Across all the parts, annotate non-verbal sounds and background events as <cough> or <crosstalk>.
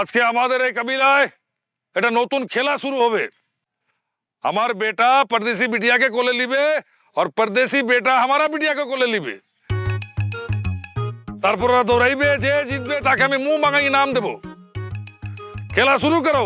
আজকে আমাদের এই কাবিলায় এটা নতুন খেলা শুরু হবে আমার বেটা परदेसी बिटिया के कोले लिबे और परदेसी बेटा हमारा बिटिया के कोले लिबे তারপর ওরা দৌড়াইবে যে জিতবে তাকে আমি মুখ মাঙা ইনাম দেব খেলা শুরু করো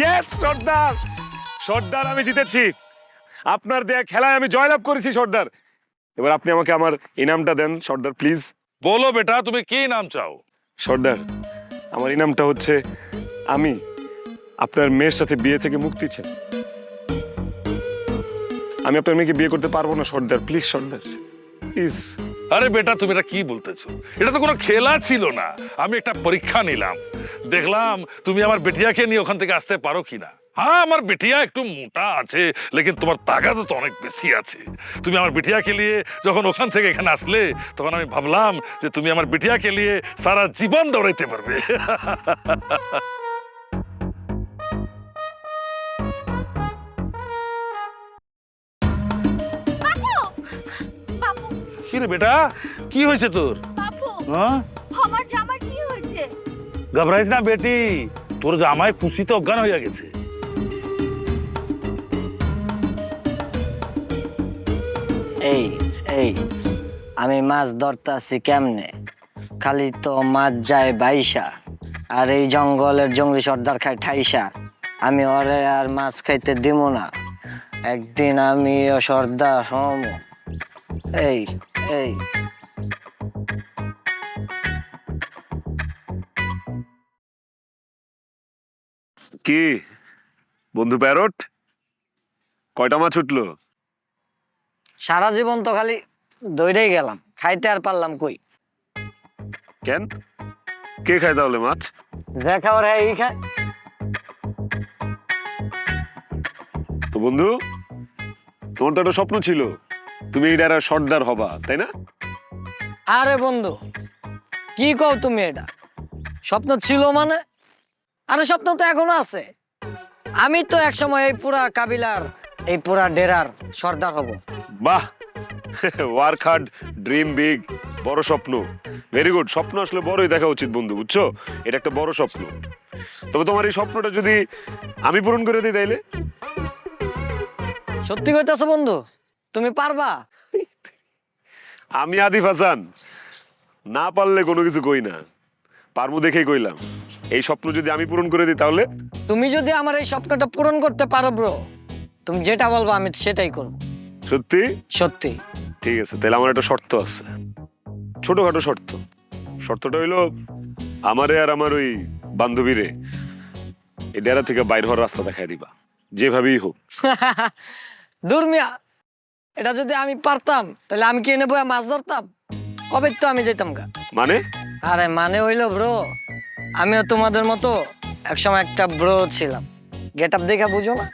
ইয়েস সর্দার। সর্দার আমি জিতেছি। আপনার দেয়া খেলায় আমি জয়লাভ করেছি সর্দার। এবার আপনি আমাকে আমার ইনামটা দেন সর্দার প্লিজ বলো বেটা তুমি কি নাম চাও? সর্দার আমার ইনামটা হচ্ছে আমি। আপনার মেয়ের সাথে বিয়ে থেকে মুক্তি চাই। আমি আপনার মেয়েকে বিয়ে করতে পারব না সর্দার প্লিজ সর্দার। প্লিজ আরে বেটা তুমি এটা কি বলতেছো? এটা তো কোনো খেলা ছিল না। আমি একটা পরীক্ষা নিলাম। দেখলাম তুমি আমার বেটিয়াকে নিয়ে ওখান থেকে আসতে পারো কিনা। হ্যাঁ আমার বেটিয়া একটু মোটা আছে লেকিন তোমার তাগাদ তো অনেক বেশি আছে। তুমি আমার বিটিয়াকে নিয়ে যখন ওখান থেকে এখানে আসলে তখন আমি ভাবলাম যে তুমি আমার বিটিয়াকে নিয়ে সারা জীবন দৌড়াইতে পারবে। কি রে বেটা কি হয়েছে তোর? হ্যাঁ? ঘবরাইস না বেটি। তোর জামাই খুশিতে অজ্ঞান হয়ে গেছে। এই এই, আমি মাছ ধরতাছি কেমনে? খালি তো মাছ যায় বাইসা আর এই জঙ্গলের জঙ্গলি সর্দার খায় ঠাইসা আমি ওরে আর মাছ খাইতে দিব না। একদিন আমি ও সর্দার হম। এই এই কি? বন্ধু প্যারট? কয়টা মাছ উঠল? সারা জীবন তো খালি দৌড়েই গেলাম খাইতে আর পারলাম কই? কেন? কে খায় তাহলে মাছ? যে খাবার হ্যাঁ এই খায়। তো বন্ধু তোমার তো একটা স্বপ্ন ছিল তুমি এটার সর্দার হবা তাই না? আরে বন্ধু কি কও তুমি এটা? স্বপ্ন ছিল মানে আরে স্বপ্ন তো এখনও আছে। আমি তো একসময় এই পুরা কাবিলার এই পুরা ডেরার সর্দার হব। বাহ ওয়ার্ক হার্ড ড্রিম বিগ বড় স্বপ্ন। ভেরি গুড স্বপ্ন আসলে বড়ই দেখা উচিত বন্ধু বুঝছ? এটা একটা বড় স্বপ্ন। তবে তোমার এই স্বপ্নটা যদি আমি পূরণ করে দিই তাইলে? সত্যি কইতাছো বন্ধু তুমি পারবা? আমি আদিফ হাসান। না পারলে কোনো কিছু কই না। পারব দেখেই কইলাম। এই স্বপ্ন যদি আমি পূরণ করে দিই তাহলে? তুমি যদি আমার এই স্বপ্নটা পূরণ করতে পারো ব্রো তুমি যেটা বলব আমি সেটাই করব। সত্যি? সত্যি। ঠিক আছে তাহলে আমার একটা শর্ত আছে। ছোটখাটো শর্ত। শর্তটা হইল আমারে আর আমার ওই বান্ধবীরে এই ডেরা থেকে বাইর হওয়ার রাস্তা দেখাই দিবা। যেভাবেই হোক। <laughs> দুর্মিয়া এটা যদি আমি পারতাম তাহলে আমি কি এনে বয়া মাছ ধরতাম? কবে তো আমি যেতাম গা। মানে? আরে মানে হইল ব্রো আমিও তোমাদের মতো একসময় একটা ব্রো ছিলাম। গেট আপ দেখে বুঝো না?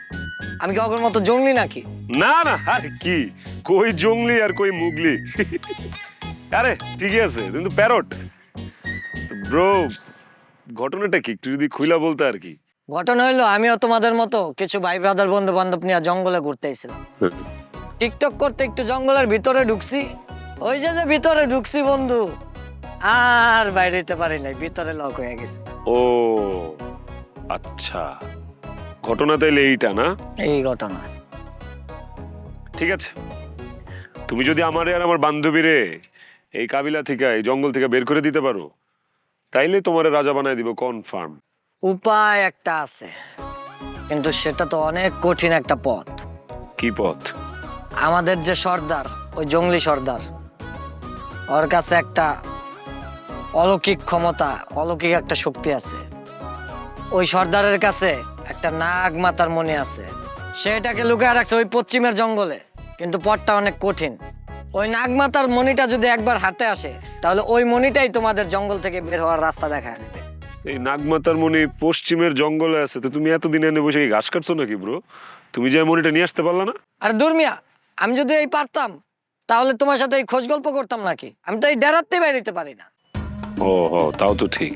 আমি কি অগর মতো জঙ্গলি নাকি? না না আরে কি? কই জঙ্গলি আর কই মুগলি? আরে ঠিকই আছে কিন্তু প্যারট ব্রো ঘটনাটা কি? একটু যদি খুইলা বলতে আর কি। ঘটনা হইল আমিও তোমাদের মতো কিছু ভাই ব্রাদার বন্ধু বান্ধব নিয়ে জঙ্গলে ঘুরতে এসেছিলাম টিকটক করতে একটু জঙ্গলের ভিতরে ঢুকছি। ওই যে যে ভিতরে ঢুকছি বন্ধু। আর বাইরে হইতে পারি নাই ভিতরে লক হয়ে গেছে। ও আচ্ছা। ঘটনা তাইলে এইটা না? এই ঘটনা। ঠিক আছে। তুমি যদি আমারে আর আমার বান্ধবীরে এই কাবিলা থেকে এই জঙ্গল থেকে বের করে দিতে পারো তাইলে তোমারে রাজা বানায় দিব কনফার্ম উপায় একটা আছে কিন্তু সেটা তো অনেক কঠিন একটা পথ। কি পথ? আমাদের যে সর্দার ওই জঙ্গলি সর্দার ওর কাছে একটা অলৌকিক ক্ষমতা অলৌকিক একটা শক্তি আছে। ওই সর্দারের কাছে একটা নাগ মাতার মনে আছে। সেটাকে লুকায় রাখছে ওই পশ্চিমের জঙ্গলে কিন্তু পথটা অনেক কঠিন। ওই নাগমাতার মণিটা যদি একবার হাতে আসে তাহলে ওই মনিটাই তোমাদের জঙ্গল থেকে বের হওয়ার রাস্তা দেখায় দেবে এই নাগমাতার মণি পশ্চিমের জঙ্গলে আছে তো তুমি এতদিন এনে বসে কি ঘাস কাটছো নাকি ব্রো তুমি যে মনিটা নিয়ে আসতে পারলা না? আর দুর্মিয়া আমি যদি এই পারতাম তাহলে তোমার সাথে এই খোঁজ গল্প করতাম নাকি? আমি তো এই ডেরাতে বেরোতে পারি না। ও হো তাও তো ঠিক